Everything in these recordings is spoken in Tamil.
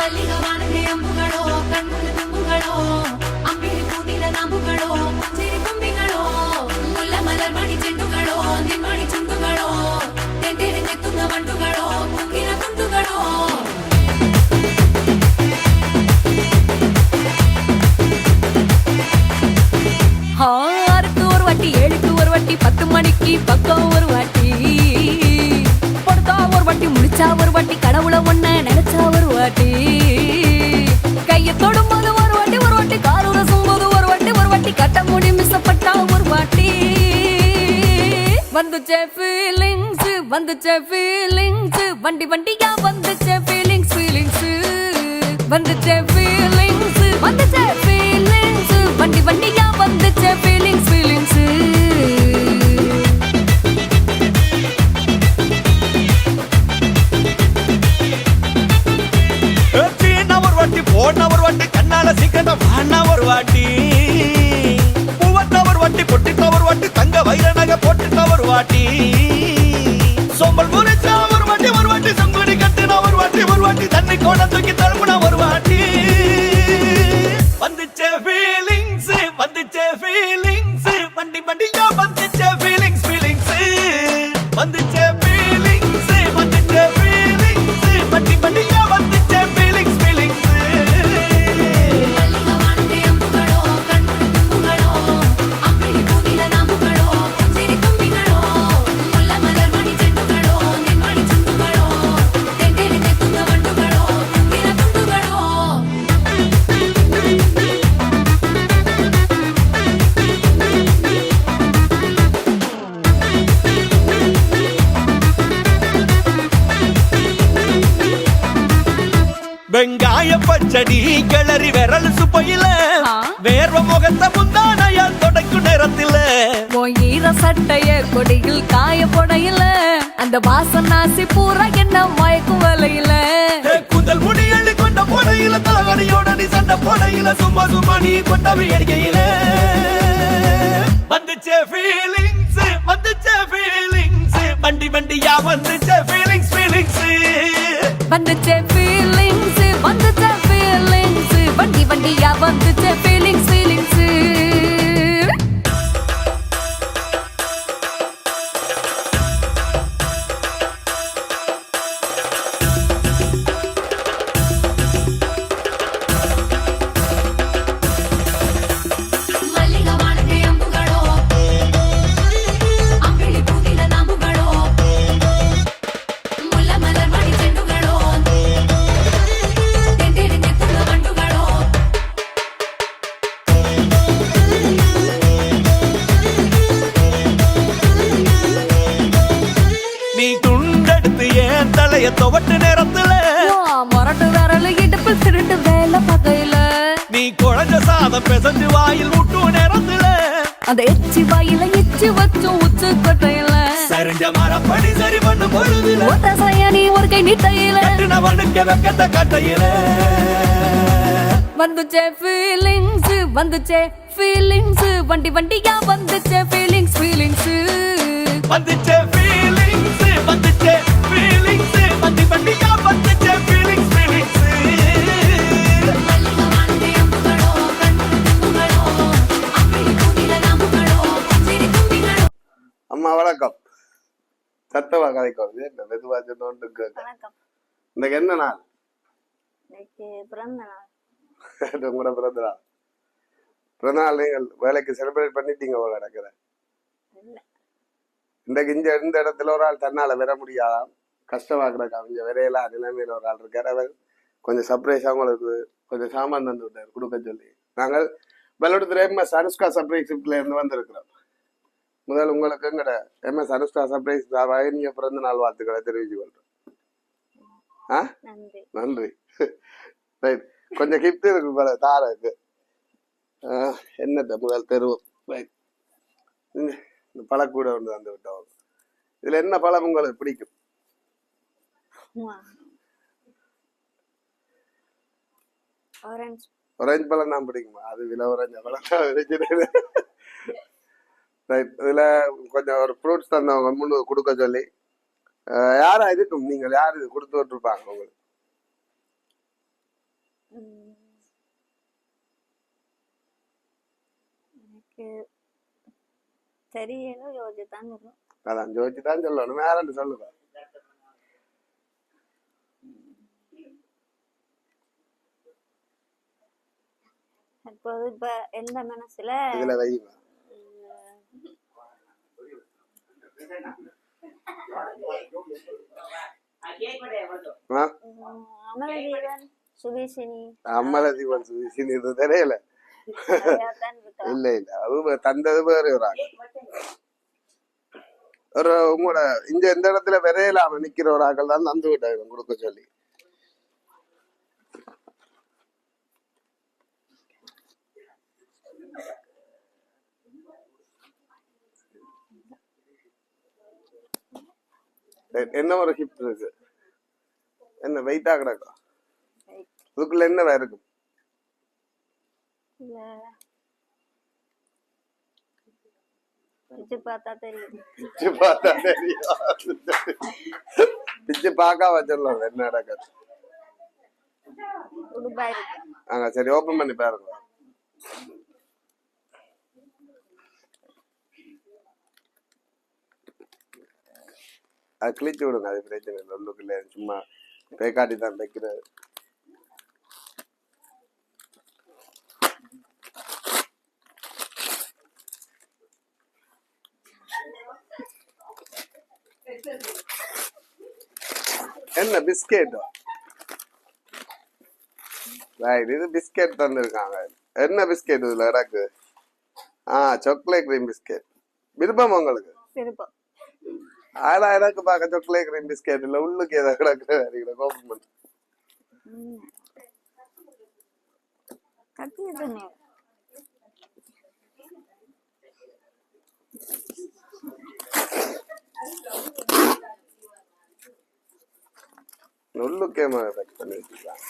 ಮಲ್ಲಿಗವಾನದೆ ಅಂಬುಗಳೋ ಕಣ್ಮುಲ ತುಂಬುಗಳೋ ಅಂಬಿಳಿ ಕೂದಿದ ನಂಬುಗಳೋ ಮುಂಜಿರಿ ತುಂಬಿಗಳೋ ಮುಲ್ಲ ಮಲರ್ ಮಣಿ ಚೆಂಡುಗಳೋ ನಿಮ್ಮಣಿ ಚುಂಡುಗಳೋ ತೆಂಟೆರೆ ತೆತ್ತುಂಗ ಮಂಡುಗಳೋ ಕುಂಗಿನ ತುಂಡುಗಳೋ ஆறுக்கு ஒரு வாட்டி ஏழுக்கு ஒரு வாட்டி பத்து மணிக்கு பக்கம் ஒரு வாட்டி படுத்தா ஒரு வாட்டி முடிச்சா ஒரு வாட்டி கடவுளை ஒண்ண நினைச்சா ஒரு வாட்டி. கைய தொடும்போது ஒரு வாட்டி ஒரு வாட்டி கால் உரசும் போது ஒரு வாட்டி ஒரு வாட்டி கட்ட முடி மிசப்பட்டா ஒரு வாட்டி. வந்துச்சே ஃபீலிங்ஸ் வந்துச்சே ஃபீலிங்ஸ் வண்டி வண்டியா வந்துச்சே ஃபீலிங்ஸ் ஃபீலிங்ஸ் வந்துச்சே ஃபீலிங்ஸ் வந்துச்சே ஃபீலிங்ஸ் வண்டி வண்டியா வாட்டி கண்ணால ஒரு வாட்டி. பூவத்த ஒரு வாட்டி பொட்டிட்ட ஒரு வாட்டி தங்க வைர நகை போட்டுட்ட ஒரு வாட்டி. சோம்பல் முறிச்சா ஒரு வாட்டி ஒரு வாட்டி சங்குடி ஒரு வாட்டி ஒரு வாட்டி தண்ணி தூக்கி ஒரு வாட்டி. வந்துச்சே ஃபீலிங்ஸ் வந்துச்சே ஃபீலிங்ஸ் வண்டி வண்டியா முகத்த முந்தானையால் தொடக்கும் நேரத்தில? ஈர சட்டைய கொடியில் காய போடையில. அந்த வாசனாசி பூரா என்ன மயக்கும் வலையில? கூந்தல் முடி அள்ளி கொண்ட போடையில தலகடியோட நீ சண்டை போடையில சும்மா சும்மா நீ கொண்ட வேடிக்கையில. வந்துச்சே ஃபீலிங்ஸ் வந்துச்சே ஃபீலிங்ஸ் வண்டி வண்டியா வந்துச்சே ஃபீலிங்ஸ் ஃபீலிங்ஸ் வந்துச்சே ஃபீலிங்ஸ் வந்துச்சே ஃபீலிங்ஸ் வண்டி வண்டியா வந்துச்சே பொருதில ஒத்த சயனி ஒரு கை நிட்டையில கட்டினவனுக்கு வெக்கத்த கட்டையில. வந்துச்சே வண்டி வண்டியா வந்துச்சே ஃபீலிங்ஸ் ஃபீலிங்ஸ் வந்துச்சே ஃபீலிங்ஸ் வந்துச்சே ஃபீலிங்ஸ் வண்டி வண்டியா வந்துச்சே ஃபீலிங்ஸ் அம்மா வணக்கம். சத்தமா கதைக்கும் இது என்ன மெதுவா சொன்னோண்டு இன்னைக்கு என்ன நாள்? உங்களோட பிறந்த நாள். பிறந்த நாள் நீங்கள் வேலைக்கு செலிப்ரேட் பண்ணிட்டீங்க நடக்குது. இல்ல. இன்றைக்கு இந்த இந்த இடத்துல ஒரு ஆள் தன்னால வர முடியாதாம். கஷ்டமா கிடக்கு அவங்க விரையில நிலைமையில ஒரு ஆள் இருக்கார். அவர் கொஞ்சம் சர்ப்ரைஸா உங்களுக்கு கொஞ்சம் சாமான் தந்து விட்டார் கொடுக்க சொல்லி. நாங்கள் வெள்ளோடத்துல எம்எஸ் அனுஷ்கா சர்ப்ரைஸ் இருந்து வந்திருக்கிறோம். முதல் உங்களுக்கு எங்கட? எம்எஸ் அனுஷ்கா சர்ப்ரைஸ் இனிய பிறந்த நாள் வாழ்த்துக்களை தெரிவிச்சு கொள்றோம் ஆ? நன்றி. ரைட். கொஞ்சம் கிஃப்ட் இருக்கு போல தாரக்கு. என்னத்த முதல் தெருவும் ரைட். இந்த பழக்கூட ஒன்று வந்து விட்டோம். இதுல என்ன பழம் உங்களுக்கு பிடிக்கும்? ஆரஞ்சு பழம் தான் பிடிக்குமா? அது விலை ஒரேஞ்ச பழம் ரைட் இதுல கொஞ்சம் ஒரு ஃப்ரூட்ஸ் தந்தவங்க முன்னு கொடுக்க சொல்லி யாரா இருக்கும் நீங்கள் யார் இது கொடுத்து விட்டுருப்பாங்க உங்களுக்கு? தெரியல அதான் ஜோதிச்சு தான் சொல்லணும் வேறன்னு சொல்லுங்க? இப்போது இப்ப எந்த மனசுல இதுல வைங்க அம்மல தீபன் சுவிசின் இது தெரியல. இல்ல இல்ல. அது தந்தது வேற ஒரு ஆள். ஒரு உங்களோட இந்த இடத்துல விரையிலாம நிக்கிற ஒரு ஆக்கள் தான் தந்து விட்டாங்க கொடுக்க சொல்லி. என்ன ஒரு ஹிப் இருக்கு? என்ன வெயிட்டா கிடக்கும் இதுக்குள்ள என்ன இல்ல. பிச்சு பார்த்தா தெரியும். பிச்சு பார்த்தா தெரியும். பிச்சு பார்க்காம சொல்லலாம் என்ன நடக்குது? இருக்கு. ஆங்க சரி ஓபன் பண்ணி பாருங்க. அது கிழிச்சு விடுங்க. அது பிரச்சனை இல்லை. உள்ளுக்குள்ளே சும்மா பேக்காட்டி தான் தைக்கிறது என்ன பிஸ்கெட்டோ? ரைட். இது பிஸ்கெட் தந்திருக்காங்க. என்ன பிஸ்கெட் இதுல கிடக்கு? ஆ சாக்லேட் கிரீம் பிஸ்கெட் விருப்பம் உங்களுக்கு? விருப்பம். ஆனா எனக்கு பார்க்க சாக்லேட் கிரீம் பிஸ்கெட் இல்ல உள்ளுக்கு ஏதோ கிடக்கு கோபம் பண்ணு உள்ளுக்கே பேக் பண்ணி வச்சுக்கலாம்.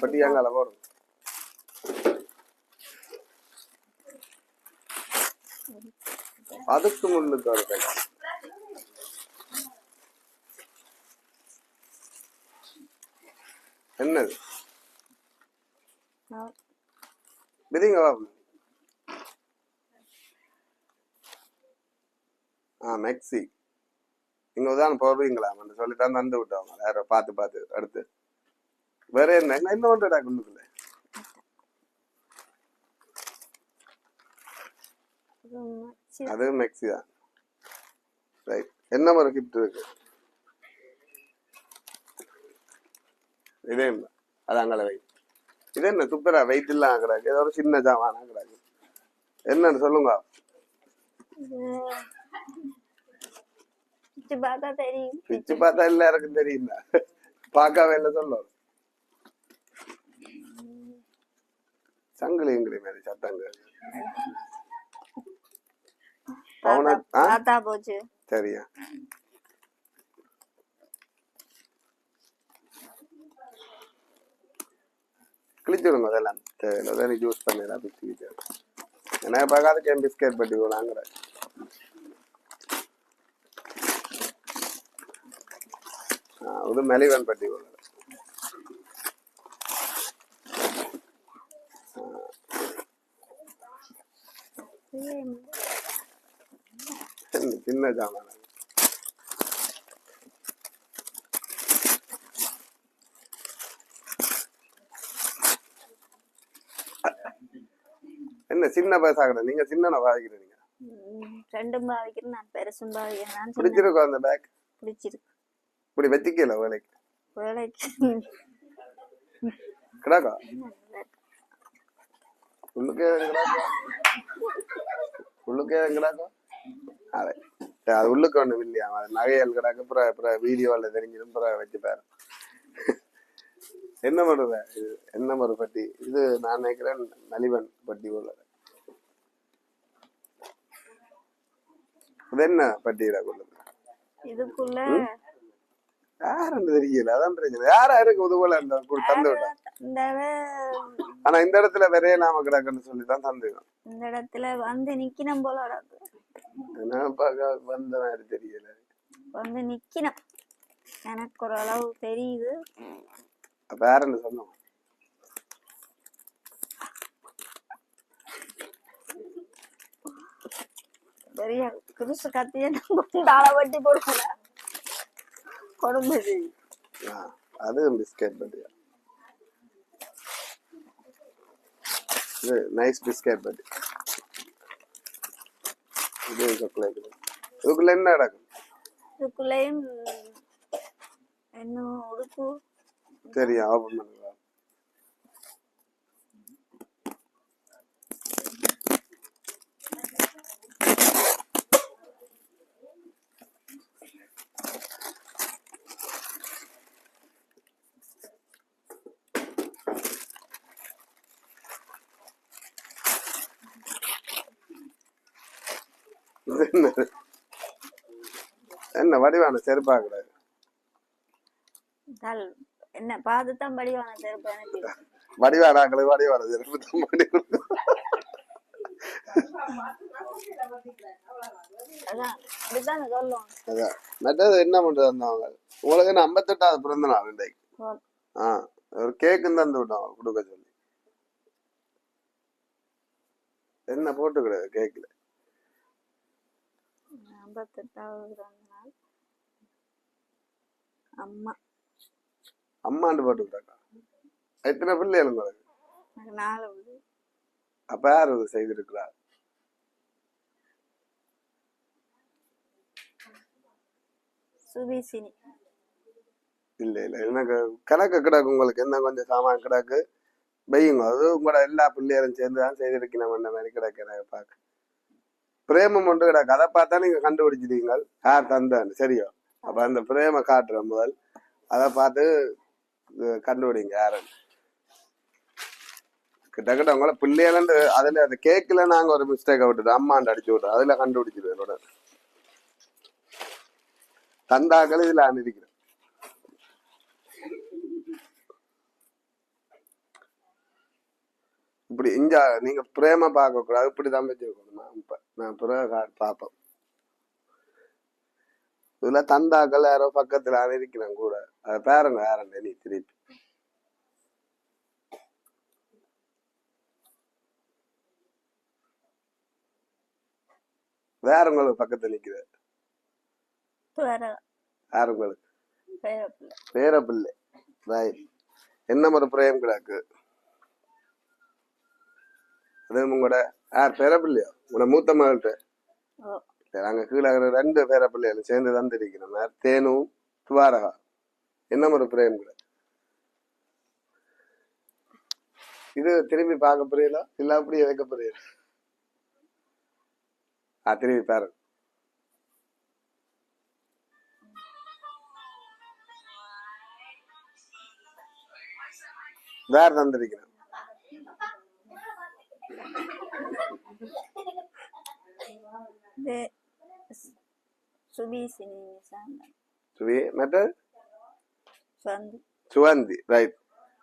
பட்டியாங்கால போடும் அதுக்கு முன்னுக்கு ஒரு பேக் என்னது? விதிங்க ஆ மெக்ஸி இங்க உதாரணம் போடுவீங்களா வந்து சொல்லித்தான் தந்து விட்டவங்க வேற பார்த்து பார்த்து அடுத்து. வேற என்ன? என்ன ரொம்ப சி- அது மெக்ஸி தான். ரைட் என்ன ஒரு கிஃப்ட் இருக்கு? இதே இல்ல அது அங்கே வை. இது என்ன? துப்புரா வெயிட் இல்ல ஆகுறாங்க ஏதோ ஒரு சின்ன ஜாமான் ஆகுறாங்க என்னன்னு சொல்லுங்க. பிச்சு பார்த்தா தெரியும். எனக்கு தெரியல பார்க்கவே இல்லை சொல்லும்? சங்கிலி இங்கிலி மாதிரி சத்தங்க. பவுனா சரியா கிழிச்சு விடுங்க அதெல்லாம் தேவையில்லை அதான் யூஸ் பண்ணிடலாம் பிச்சு கிழிச்சு எனக்கு பார்க்காத கேம் பிஸ்கெட் பட்டி போலாங்கிற இது மெலிவன் பட்டி போல சின்ன ஜாமான் சின்ன பேசாகல நீங்க சின்ன பாவிக்கிறீங்க ரெண்டும் பாவிக்கிறேன் நான் பெருசும் பாவிக்கிறேன் பிடிச்சிருக்கோம் அந்த பேக் பிடிச்சிருக்கு. இப்படி வச்சுக்கல வேலைக்கு? வேலைக்கு. கிடாக்கா? உள்ளுக்கே கிடாக்கா? உள்ளுக்கே கிடாக்கா? அதே அது உள்ளுக்கு ஒண்ணும் இல்லையா? அது நகையல் கிடாக்க அப்புறம் அப்புறம் வீடியோவில் தெரிஞ்சிடும் அப்புறம் வச்சுப்பாரு என்ன இது என்ன மரு பட்டி? இது நான் நினைக்கிறேன் நலிவன் பட்டி போல இது என்ன பட்டியில கொள்ளுது இதுக்குள்ள யாருன்னு தெரியல அதான் பிரச்சனை. யாரா இருக்கு உதவல தந்து இந்த ஆனா இந்த இடத்துல விரையலாம கிடக்குன்னு சொல்லி தான் தந்துடும் இந்த இடத்துல வந்து நிக்கணும் போல வந்த மாதிரி தெரியல. வந்து நிக்கணும். எனக்கு ஒரு அளவு தெரியுது. அப்ப யாருன்னு சொன்னோம்? பெரிய குருசு கத்திய தாள வட்டி போடுவோம். ஆ, அது பிஸ்கெட் பட்டி இது நைஸ் பிஸ்கெட் பட்டி. இது சாக்லேட் இதுக்குள்ள என்ன நடக்கும்? இதுக்குள்ளேயும் என்ன உடுப்பு? தெரியும் ஓப்பன் பண்ணுங்க என்ன? என்ன வடிவான செருப்பாக்குறாரு தல் என்ன பார்த்து தான் படிவான செருப்பு எனக்கு? வடிவாடாக்களுக்கு வடிவான செருப்பு தான் பண்ணி மற்றது என்ன பண்றது வந்தவங்க? உங்களுக்கு என்ன ஐம்பத்தெட்டாவது பிறந்த நாள் இன்றைக்கு ஆ ஒரு கேக்கு தந்து விட்டோம் கொடுக்க சொல்லி. என்ன போட்டுக்கிறது கேக்கில்? ஐம்பத்தெட்டாவது பிறந்த நாள் அம்மா. அம்மாண்டு போட்டுக்கிட்டாக்கா எத்தனை பிள்ளைகள் உங்களுக்கு நாலு. அப்ப யார் செய்திருக்கிறார் சுபிசினி. இல்ல இல்ல. எனக்கு கணக்கு கிடக்கு உங்களுக்கு என்ன கொஞ்சம் சாமான் கிடக்கு? பையுங்க அது உங்களோட எல்லா பிள்ளையரும் சேர்ந்து தான் செய்திருக்கணும். அந்த மாதிரி கிடக்கு எனக்கு பார்க்க. பிரேமம் ஒன்று கிடக்கு. அதை பார்த்தா நீங்க கண்டுபிடிச்சிட்டீங்கள். யார் தந்தான்னு. சரியோ? அப்ப அந்த பிரேம காட்டுற முதல். அதை பார்த்து கண்டுபிடிங்க யாருன்னு கிட்ட கிட்ட உங்களை பிள்ளைகளண்டு அதுல அந்த கேக்கில் நாங்க ஒரு மிஸ்டேக்கை விட்டுட்டோம். அம்மாண்டு அடிச்சு விட்டோம் அதுல கண்டுபிடிச்சிடுவோம் என்னோட. தந்தாக்கள் இதுல அனுதிக்கிறேன் இப்படி இங்க நீங்க பிரேம பார்க்க கூடாது இப்படி தான் வச்சிருக்கணும் நான் இப்ப நான் பிறகு கா- பார்ப்போம் இதுல தந்தாக்கள் யாரோ பக்கத்துல இருக்கிறேன் கூட. அதை பாருங்க யாருன்னு நீ திருப்பி. வேற உங்களுக்கு பக்கத்துல நிக்குது. வேற. யார் உங்களுக்கு? வேற பிள்ளை. பேர பிள்ளை. ரைட் என்ன ஒரு பிரேம் கிடக்கு? அது உங்களோட யார்? பேர பிள்ளையோ? உங்களோட மூத்த மகள்கிட்ட? நாங்க கீழே ரெண்டு பேர பிள்ளைகள் சேர்ந்து தந்திருக்கிறோம் யார்? தேனும் துவாரகா. என்ன ஒரு பிரேம் கிடக்கு இது திரும்பி பார்க்க புரியல? இல்ல அப்படியே வைக்க புரியல. ஆ திரும்பி பாருங்க. வேற தந்திருக்கிறேன் சுவி மற்றது சுவந்தி சுவந்தி ரைட்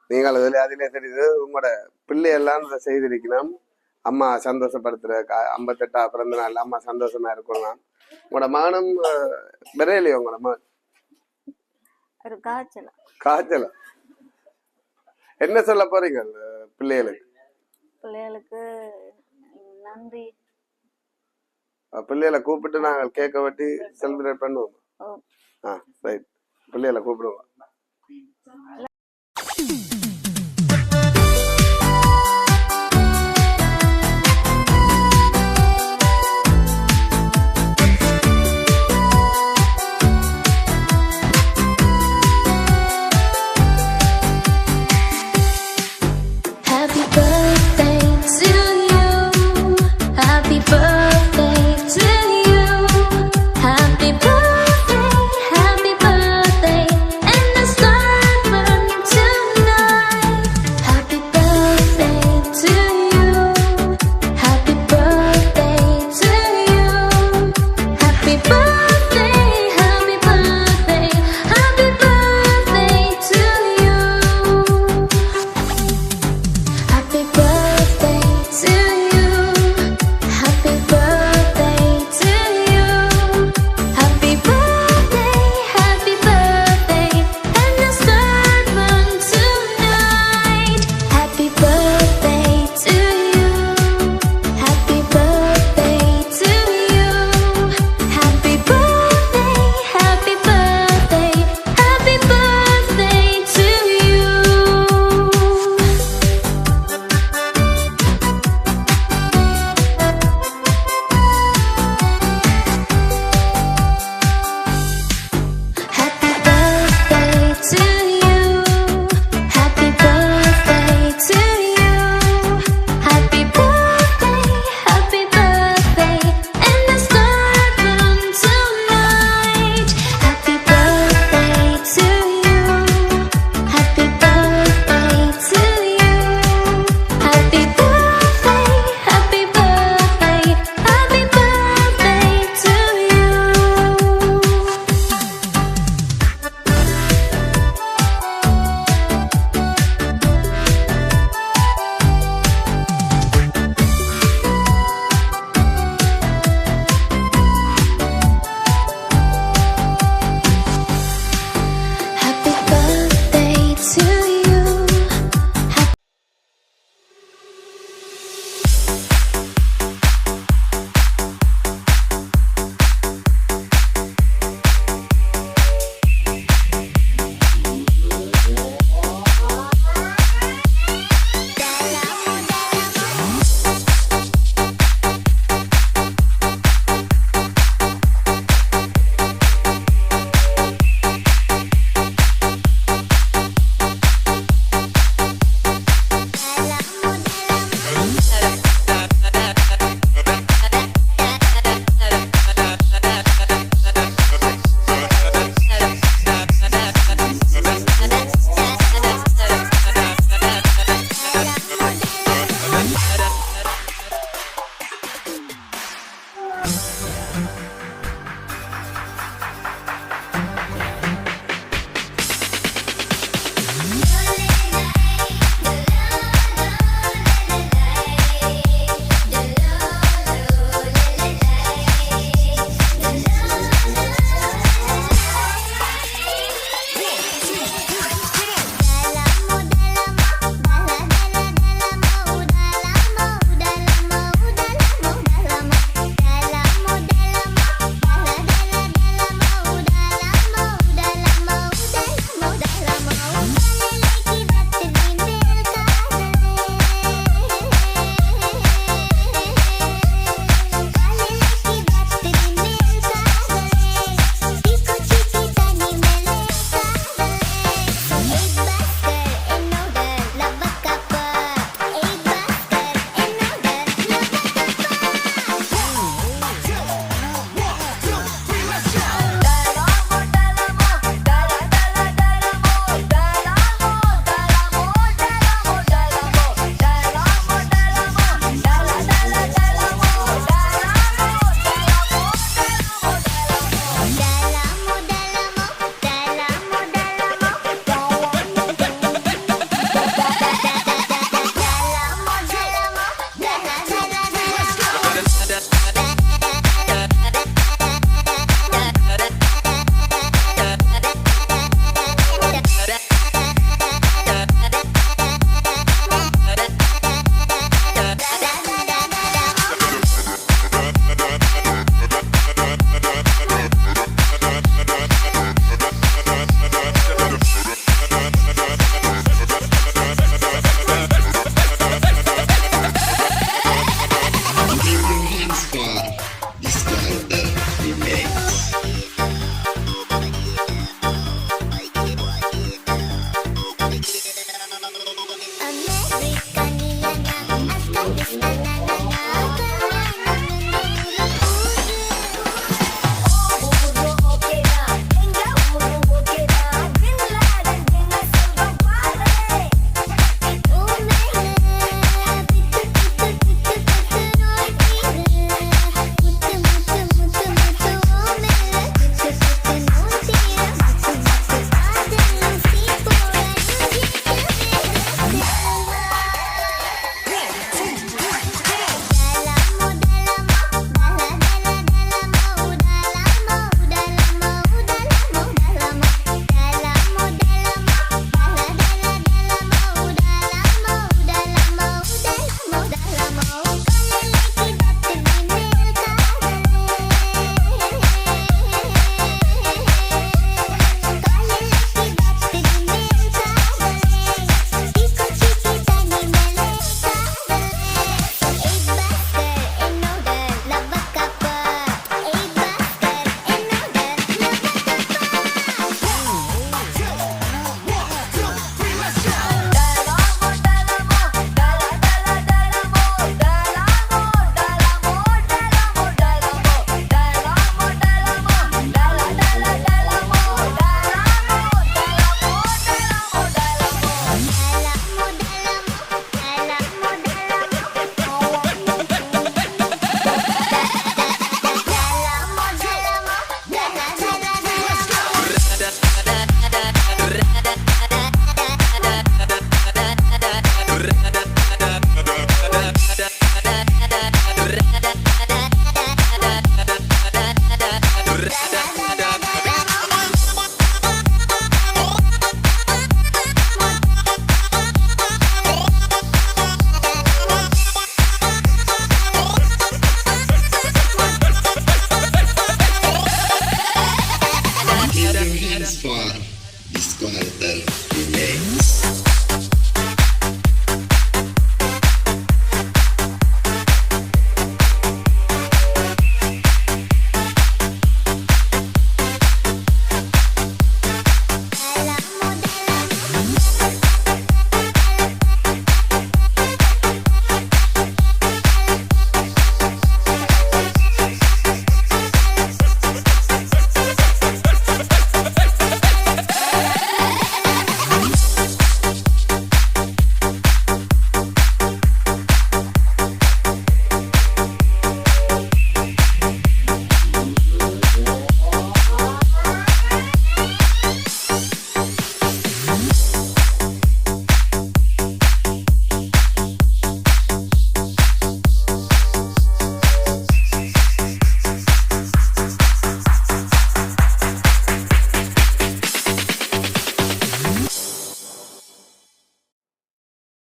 நீங்கள் அதில் அதிலே தெரியுது உங்களோட பிள்ளையெல்லாம் இதை செய்திருக்கலாம் அம்மா சந்தோஷப்படுத்துற கா ஐம்பத்தெட்டா பிறந்த நாள் அம்மா சந்தோஷமா இருக்கலாம் உங்களோட மகனும் விரையிலையோ உங்களோட மகன் ஒரு காய்ச்சல் காய்ச்சல என்ன சொல்ல போறீங்க அந்த பிள்ளைகளுக்கு பிள்ளைகளுக்கு நன்றி. பிள்ளைகளை கூப்பிட்டு நாங்கள் கேக்க வெட்டி செலிப்ரேட் பண்ணுவோம். ஆ ரைட் பிள்ளைகளை கூப்பிடுவோம்.